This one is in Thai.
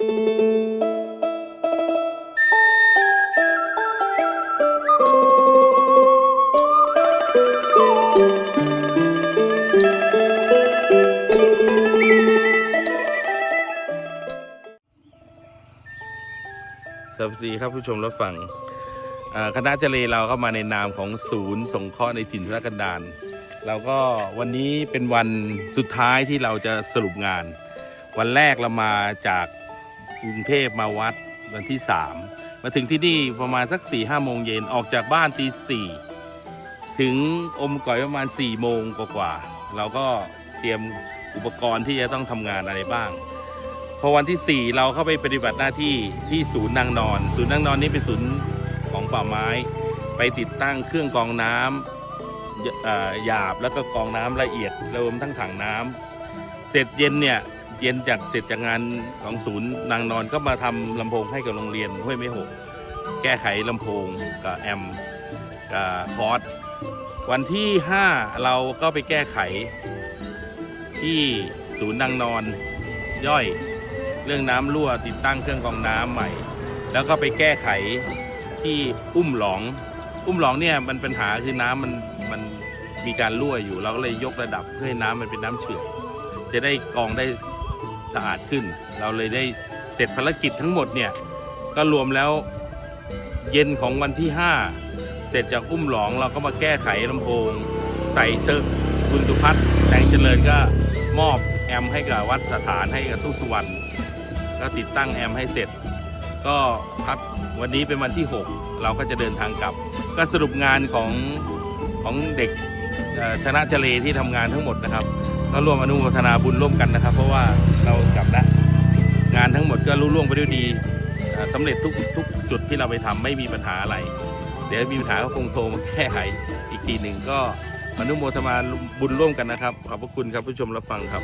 สวัสดีครับผู้ชมรับฟังคณะเจเลเราก็มาในนามของศูนย์สงเคราะห์ในถิ่นทุรกันดารเราก็วันนี้เป็นวันสุดท้ายที่เราจะสรุปงาน วันแรกเรามาจาก กรุงเทพมาวัดวันที่3มาถึงที่นี่ประมาณสัก4ี่ห้าโมงเย็นออกจากบ้านตีสี่ถึงอมก่อยประมาณ4ี่โมงกว่าๆเราก็เตรียมอุปกรณ์ที่จะต้องทำงานอะไรบ้าง พอวันที่ 4 เราเข้าไปปฏิบัติหน้าที่ที่ศูนย์นางนอน ศูนย์นางนอนนี้เป็นศูนย์ของป่าไม้ ไปติดตั้งเครื่องกรองน้ำหยาบแล้วก็กรองน้ำละเอียดรวมทั้งถังน้ำเสร็จเย็นเนี่ย เย็นจากเสร็จจากงานของศูนย์นางนอนก็มาทำลำโพงให้กับโรงเรียนห้วยไม่หก แก้ไขลำโพงกับแอมกับคอร์สวันที่ 5 เราก็ไปแก้ไข ที่ศูนย์นางนอนย่อย เรื่องน้ำรั่วติดตั้งเครื่องกรองน้ำใหม่ แล้วก็ไปแก้ไขที่อุ้มหลอง อุ้มหลองเนี่ยมันปัญหาคือน้ำมันมันมีการรั่วอยู่ เราก็เลยยกระดับเพื่อให้น้ำมันเป็นน้ำเฉื่อยจะได้กรองได้ สะอาดขึ้น เราเลยได้เสร็จภารกิจทั้งหมดเนี่ย ก็รวมแล้วเย็นของวันที่ 5 เสร็จจากอุ้มหลองเราก็มาแก้ไขลำโพงใส่เชิญคุณสุพัฒน์แสงเจริญก็มอบแอมให้กับวัดสถานให้กับทุสุวรรณก็ติดตั้งแอมให้เสร็จ ก็พักวันนี้เป็นวันที่ 6 เราก็จะเดินทางกลับ ก็สรุปงานของของเด็กชนะเจเลที่ทำงานทั้งหมดนะครับ ก็ร่วมอนุโมทนาบุญร่วมกันนะครับ เพราะว่าเรากลับแล้วงานทั้งหมดก็รุ่ร่วงไปด้วยดีเอ่อสำเร็จทุกทุกจุดที่เราไปทำไม่มีปัญหาอะไร เดี๋ยวมีปัญหาก็คงโทรมาแก้ไขอีกทีหนึ่งก็อนุโมทนาบุญร่วมกันนะครับ ขอบพระคุณครับผู้ชมรับฟังครับ